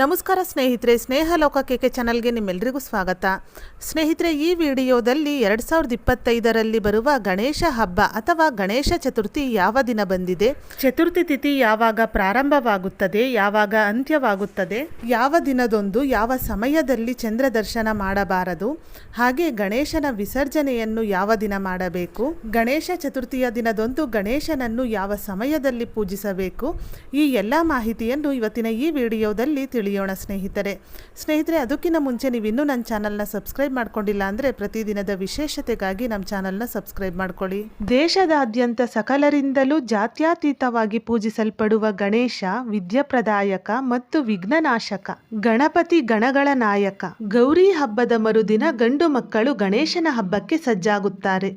ನಮಸ್ಕಾರ ಸ್ನೇಹಿತರೆ ಸ್ನೇಹ ಲೋಕ ಕೆಕೆ ಚಾನಲ್ಗೆ ನಿಮ್ಮೆಲ್ಲರಿಗೂ ಸ್ವಾಗತ. ಸ್ನೇಹಿತರೆ ಈ ವಿಡಿಯೋದಲ್ಲಿ ಎರಡು ಸಾವಿರದ ಇಪ್ಪತ್ತೈದರಲ್ಲಿ ಬರುವ ಗಣೇಶ ಹಬ್ಬ ಅಥವಾ ಗಣೇಶ ಚತುರ್ಥಿ ಯಾವ ದಿನ ಬಂದಿದೆ? ಚತುರ್ಥಿ ತಿಥಿ ಯಾವಾಗ ಪ್ರಾರಂಭವಾಗುತ್ತದೆ? ಯಾವಾಗ ಅಂತ್ಯವಾಗುತ್ತದೆ? ಯಾವ ದಿನದೊಂದು ಯಾವ ಸಮಯದಲ್ಲಿ ಚಂದ್ರ ದರ್ಶನ ಮಾಡಬಾರದು? ಹಾಗೆ ಗಣೇಶನ ವಿಸರ್ಜನೆಯನ್ನು ಯಾವ ದಿನ ಮಾಡಬೇಕು? ಗಣೇಶ ಚತುರ್ಥಿಯ ದಿನದೊಂದು ಗಣೇಶನನ್ನು ಯಾವ ಸಮಯದಲ್ಲಿ ಪೂಜಿಸಬೇಕು? ಈ ಎಲ್ಲ ಮಾಹಿತಿಯನ್ನು ಇವತ್ತಿನ ಈ ವಿಡಿಯೋದಲ್ಲಿ ತಿಳಿಯೋಣ ಸ್ನೇಹಿತರೆ. ಸ್ನೇಹಿತರೆ, ಅದಕ್ಕಿಂತ ಮುಂಚೆ ನೀವು ಇನ್ನೂ ನನ್ನ ಚಾನಲ್ನ ಸಬ್ಸ್ಕ್ರೈಬ್ ಮಾಡ್ಕೊಂಡಿಲ್ಲ ಅಂದರೆ ಪ್ರತಿದಿನದ ವಿಶೇಷತೆಗಾಗಿ ನಮ್ಮ ಚಾನಲ್ನ ಸಬ್ಸ್ಕ್ರೈಬ್ ಮಾಡ್ಕೊಳ್ಳಿ. ದೇಶದಾದ್ಯಂತ ಸಕಲರಿಂದಲೂ ಜಾತ್ಯಾತೀತವಾಗಿ ಪೂಜಿಸಲ್ಪಡುವ ಗಣೇಶ, ವಿದ್ಯಾಪ್ರದಾಯಕ ಮತ್ತು ವಿಘ್ನನಾಶಕ, ಗಣಪತಿ ಗಣಗಳ ನಾಯಕ, ಗೌರಿ ಹಬ್ಬದ ಮರುದಿನ ಗಂಡು ಮಕ್ಕಳು ಗಣೇಶನ ಹಬ್ಬಕ್ಕೆ ಸಜ್ಜಾಗುತ್ತಾರೆ.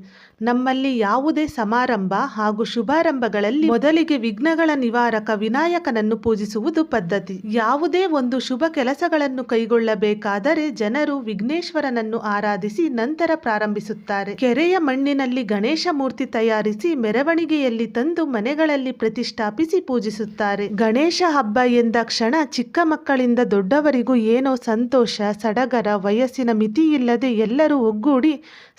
ನಮ್ಮಲ್ಲಿ ಯಾವುದೇ ಸಮಾರಂಭ ಹಾಗೂ ಶುಭಾರಂಭಗಳಲ್ಲಿ ಮೊದಲಿಗೆ ವಿಘ್ನಗಳ ನಿವಾರಕ ವಿನಾಯಕನನ್ನು ಪೂಜಿಸುವುದು ಪದ್ಧತಿ. ಯಾವುದೇ ಒಂದು ಶುಭ ಕೆಲಸಗಳನ್ನು ಕೈಗೊಳ್ಳಬೇಕಾದರೆ ಜನರು ವಿಘ್ನೇಶ್ವರನನ್ನು ಆರಾಧಿಸಿ ನಂತರ ಪ್ರಾರಂಭಿಸುತ್ತಾರೆ. ಕೆರೆಯ ಮಣ್ಣಿನಲ್ಲಿ ಗಣೇಶ ಮೂರ್ತಿ ತಯಾರಿಸಿ ಮೆರವಣಿಗೆಯಲ್ಲಿ ತಂದು ಮನೆಗಳಲ್ಲಿ ಪ್ರತಿಷ್ಠಾಪಿಸಿ ಪೂಜಿಸುತ್ತಾರೆ. ಗಣೇಶ ಹಬ್ಬ ಎಂದ ಕ್ಷಣ ಚಿಕ್ಕ ಮಕ್ಕಳಿಂದ ದೊಡ್ಡವರಿಗೂ ಏನೋ ಸಂತೋಷ, ಸಡಗರ, ವಯಸ್ಸಿನ ಮಿತಿಯಿಲ್ಲದೆ ಎಲ್ಲರೂ ಒಗ್ಗೂಡಿ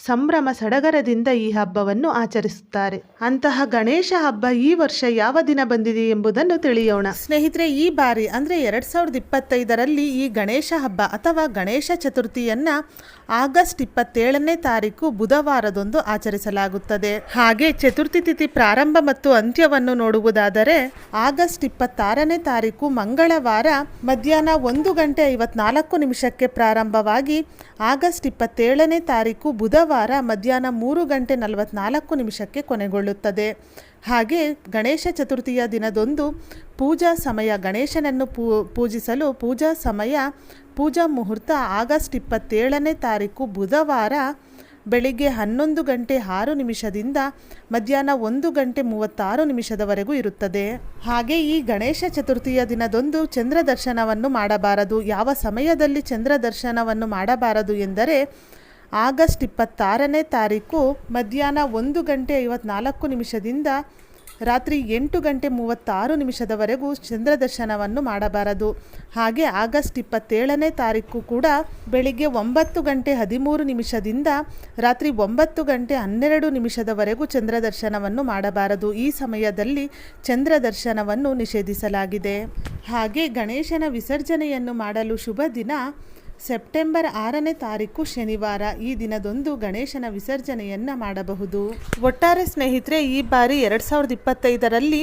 ಸಂಭ್ರಮ, ಸಡಗರದಿಂದ ಈ ಹಬ್ಬವನ್ನು ಆಚರಿಸುತ್ತಾರೆ. ಅಂತಹ ಗಣೇಶ ಹಬ್ಬ ಈ ವರ್ಷ ಯಾವ ದಿನ ಬಂದಿದೆ ಎಂಬುದನ್ನು ತಿಳಿಯೋಣ. ಸ್ನೇಹಿತರೆ, ಈ ಬಾರಿ ಅಂದ್ರೆ ಎರಡ್ ಸಾವಿರದ ಇಪ್ಪತ್ತೈದರಲ್ಲಿ ಈ ಗಣೇಶ ಹಬ್ಬ ಅಥವಾ ಗಣೇಶ ಚತುರ್ಥಿಯನ್ನು ಆಗಸ್ಟ್ ಇಪ್ಪತ್ತೇಳನೇ ತಾರೀಕು ಬುಧವಾರದೊಂದು ಆಚರಿಸಲಾಗುತ್ತದೆ. ಹಾಗೆ ಚತುರ್ಥಿ ತಿಥಿ ಪ್ರಾರಂಭ ಮತ್ತು ಅಂತ್ಯವನ್ನು ನೋಡುವುದಾದರೆ ಆಗಸ್ಟ್ ಇಪ್ಪತ್ತಾರನೇ ತಾರೀಕು ಮಂಗಳವಾರ ಮಧ್ಯಾಹ್ನ ಒಂದು ಗಂಟೆ ಐವತ್ನಾಲ್ಕು ನಿಮಿಷಕ್ಕೆ ಪ್ರಾರಂಭವಾಗಿ ಆಗಸ್ಟ್ ಇಪ್ಪತ್ತೇಳನೇ ತಾರೀಕು ಬುಧವಾರ ಮಧ್ಯಾಹ್ನ ಮೂರು ಗಂಟೆ ನಲವತ್ನಾಲ್ಕು ನಿಮಿಷಕ್ಕೆ ಕೊನೆಗೊಳ್ಳುತ್ತದೆ. ಹಾಗೆ ಗಣೇಶ ಚತುರ್ಥಿಯ ದಿನದಂದು ಪೂಜಾ ಸಮಯ ಗಣೇಶನನ್ನು ಪೂಜಿಸಲು ಪೂಜಾ ಸಮಯ ಪೂಜಾ ಮುಹೂರ್ತ ಆಗಸ್ಟ್ ಇಪ್ಪತ್ತೇಳನೇ ತಾರೀಕು ಬುಧವಾರ ಬೆಳಿಗ್ಗೆ ಹನ್ನೊಂದು ಗಂಟೆ ಆರು ನಿಮಿಷದಿಂದ ಮಧ್ಯಾಹ್ನ ಒಂದು ಗಂಟೆ ಮೂವತ್ತಾರು ನಿಮಿಷದವರೆಗೂ ಇರುತ್ತದೆ. ಹಾಗೆ ಈ ಗಣೇಶ ಚತುರ್ಥಿಯ ದಿನದಂದು ಚಂದ್ರ ದರ್ಶನವನ್ನು ಮಾಡಬಾರದು. ಯಾವ ಸಮಯದಲ್ಲಿ ಚಂದ್ರ ದರ್ಶನವನ್ನು ಮಾಡಬಾರದು ಎಂದರೆ ಆಗಸ್ಟ್ ಇಪ್ಪತ್ತಾರನೇ ತಾರೀಕು ಮಧ್ಯಾಹ್ನ ಒಂದು ಗಂಟೆ ಐವತ್ನಾಲ್ಕು ನಿಮಿಷದಿಂದ ರಾತ್ರಿ ಎಂಟು ಗಂಟೆ ಮೂವತ್ತಾರು ನಿಮಿಷದವರೆಗೂ ಚಂದ್ರ ದರ್ಶನವನ್ನು ಮಾಡಬಾರದು. ಹಾಗೆ ಆಗಸ್ಟ್ ಇಪ್ಪತ್ತೇಳನೇ ತಾರೀಕು ಕೂಡ ಬೆಳಿಗ್ಗೆ ಒಂಬತ್ತು ಗಂಟೆ ಹದಿಮೂರು ನಿಮಿಷದಿಂದ ರಾತ್ರಿ ಒಂಬತ್ತು ಗಂಟೆ ಹನ್ನೆರಡು ನಿಮಿಷದವರೆಗೂ ಚಂದ್ರ ದರ್ಶನವನ್ನು ಮಾಡಬಾರದು. ಈ ಸಮಯದಲ್ಲಿ ಚಂದ್ರ ದರ್ಶನವನ್ನು ನಿಷೇಧಿಸಲಾಗಿದೆ. ಹಾಗೆ ಗಣೇಶನ ವಿಸರ್ಜನೆಯನ್ನು ಮಾಡಲು ಶುಭ ದಿನ ಸೆಪ್ಟೆಂಬರ್ ಆರನೇ ತಾರೀಕು ಶನಿವಾರ ಈ ದಿನದೊಂದು ಗಣೇಶನ ವಿಸರ್ಜನೆಯನ್ನು ಮಾಡಬಹುದು. ಒಟ್ಟಾರೆ ಸ್ನೇಹಿತರೆ, ಈ ಬಾರಿ ಎರಡು ಸಾವಿರದ ಇಪ್ಪತ್ತೈದರಲ್ಲಿ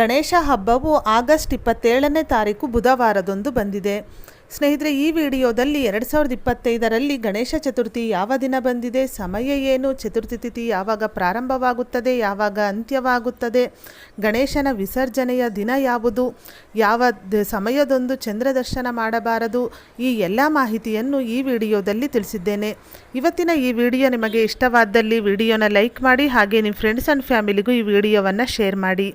ಗಣೇಶ ಹಬ್ಬವು ಆಗಸ್ಟ್ ಇಪ್ಪತ್ತೇಳನೇ ತಾರೀಕು ಬುಧವಾರದೊಂದು ಬಂದಿದೆ. ಸ್ನೇಹಿತರೆ, ಈ ವಿಡಿಯೋದಲ್ಲಿ ಎರಡು ಸಾವಿರದ ಇಪ್ಪತ್ತೈದರಲ್ಲಿ ಗಣೇಶ ಚತುರ್ಥಿ ಯಾವ ದಿನ ಬಂದಿದೆ, ಸಮಯ ಏನು, ಚತುರ್ಥಿ ತಿಥಿ ಯಾವಾಗ ಪ್ರಾರಂಭವಾಗುತ್ತದೆ, ಯಾವಾಗ ಅಂತ್ಯವಾಗುತ್ತದೆ, ಗಣೇಶನ ವಿಸರ್ಜನೆಯ ದಿನ ಯಾವುದು, ಯಾವ ಸಮಯದೊಂದು ಚಂದ್ರ ದರ್ಶನ ಮಾಡಬಾರದು, ಈ ಎಲ್ಲ ಮಾಹಿತಿಯನ್ನು ಈ ವಿಡಿಯೋದಲ್ಲಿ ತಿಳಿಸಿದ್ದೇನೆ. ಇವತ್ತಿನ ಈ ವಿಡಿಯೋ ನಿಮಗೆ ಇಷ್ಟವಾದಲ್ಲಿ ವಿಡಿಯೋನ ಲೈಕ್ ಮಾಡಿ, ಹಾಗೆ ನಿಮ್ಮ ಫ್ರೆಂಡ್ಸ್ ಆ್ಯಂಡ್ ಫ್ಯಾಮಿಲಿಗೂ ಈ ವಿಡಿಯೋವನ್ನು ಶೇರ್ ಮಾಡಿ.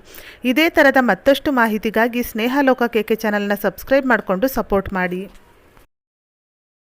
ಇದೇ ಥರದ ಮತ್ತಷ್ಟು ಮಾಹಿತಿಗಾಗಿ ಸ್ನೇಹ ಲೋಕ ಕೆಕೆ ಚಾನಲ್ನ ಸಬ್ಸ್ಕ್ರೈಬ್ ಮಾಡಿಕೊಂಡು ಸಪೋರ್ಟ್ ಮಾಡಿ.